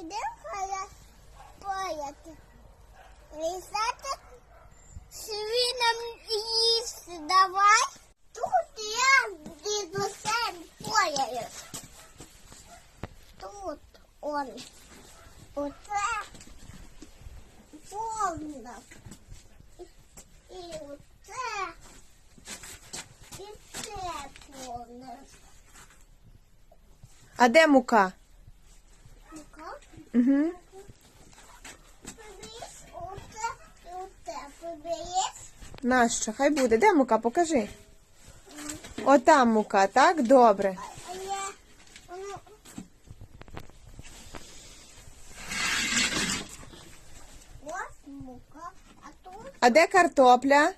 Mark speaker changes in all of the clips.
Speaker 1: Ідемо пояти. Лисати свинам їсти давай. Тут я дідусем пояю. Тут он. Оце повно. І оце. І це повно.
Speaker 2: А де мука? Угу. Нащо? Хай буде. Де мука? Покажи. Отам мука, так? Добре.
Speaker 1: А.
Speaker 2: Де картопля?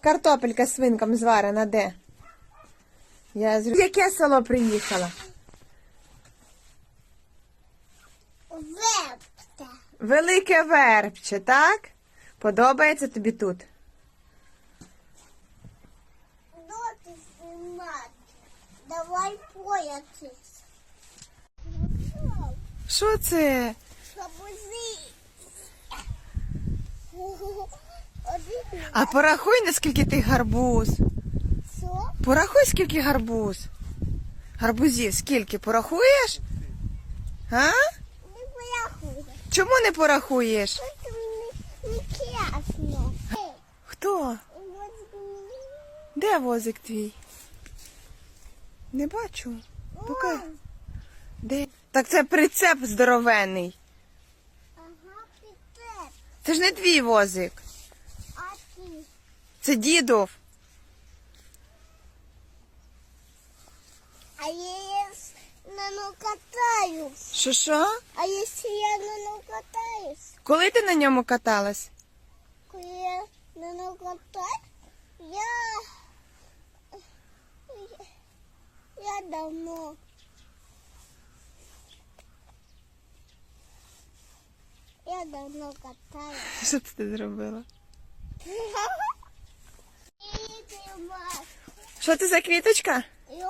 Speaker 2: Картопелька свинкам зварена, де? Я зрозуміла. Яке село приїхала?
Speaker 1: Вепта.
Speaker 2: Велике вербче, так? Подобається тобі тут?
Speaker 1: Доти знімати. Давай поятись.
Speaker 2: Що це? А порахуй, наскільки ти гарбуз.
Speaker 1: Що?
Speaker 2: Порахуй, скільки гарбуз. Гарбузів скільки? Порахуєш? А? Чому не порахуєш? Хто? Де возик твій? Не бачу. Поки. Де? Так це прицеп здоровенний.
Speaker 1: Ага, пітет.
Speaker 2: Це ж не твій возик.
Speaker 1: А ти?
Speaker 2: Це дідов.
Speaker 1: А с- на ну катаюсь.
Speaker 2: Що що?
Speaker 1: А если я на ну катаюсь?
Speaker 2: Коли ти на ньому каталась?
Speaker 1: Коли я на ну катаюсь, я... Я давно. Я давно катаюсь.
Speaker 2: Що ти зробила? Що це за квіточка?
Speaker 1: И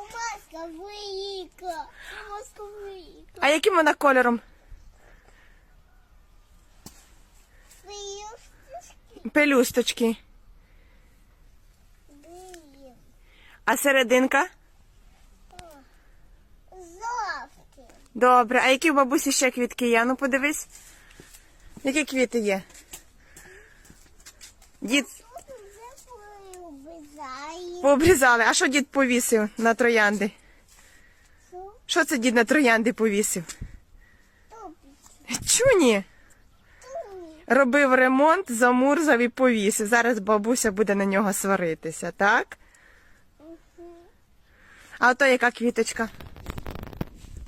Speaker 1: маска выика. И маска выика.
Speaker 2: А яким вона кольором?
Speaker 1: Выюшки.
Speaker 2: Пелюсточки.
Speaker 1: Блин.
Speaker 2: А серединка?
Speaker 1: Жовті.
Speaker 2: Добре. А які в бабусі ще квітки є? Ну подивись. Які квіти є? Дід
Speaker 1: Тут вже пообрізає.
Speaker 2: пообрізали. А що дід повісив на троянди?
Speaker 1: Що?
Speaker 2: Це дід на троянди повісив? Чуні. Робив ремонт, замурзав і повісив. Зараз бабуся буде на нього сваритися, так? А ото яка квіточка?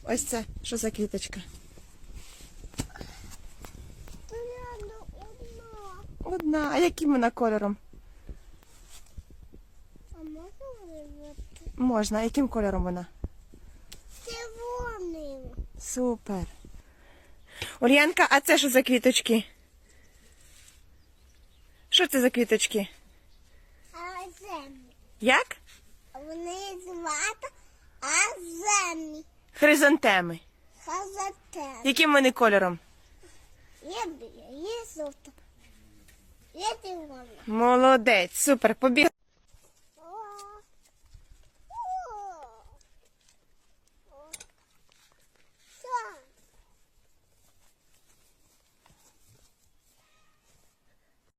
Speaker 2: Ось це. Що за квіточка?
Speaker 1: Одна.
Speaker 2: А яким вона кольором?
Speaker 1: А можна вирвати?
Speaker 2: Можна. Яким кольором вона?
Speaker 1: Червоним.
Speaker 2: Супер. Ульянка, а це що за квіточки? Що це за квіточки?
Speaker 1: А землі.
Speaker 2: Як?
Speaker 1: Вони звати Аземі.
Speaker 2: Хризантеми.
Speaker 1: Хазатен.
Speaker 2: Яким вони кольором?
Speaker 1: Є біля, є жовта. Є червона.
Speaker 2: Молодець, супер, побіг.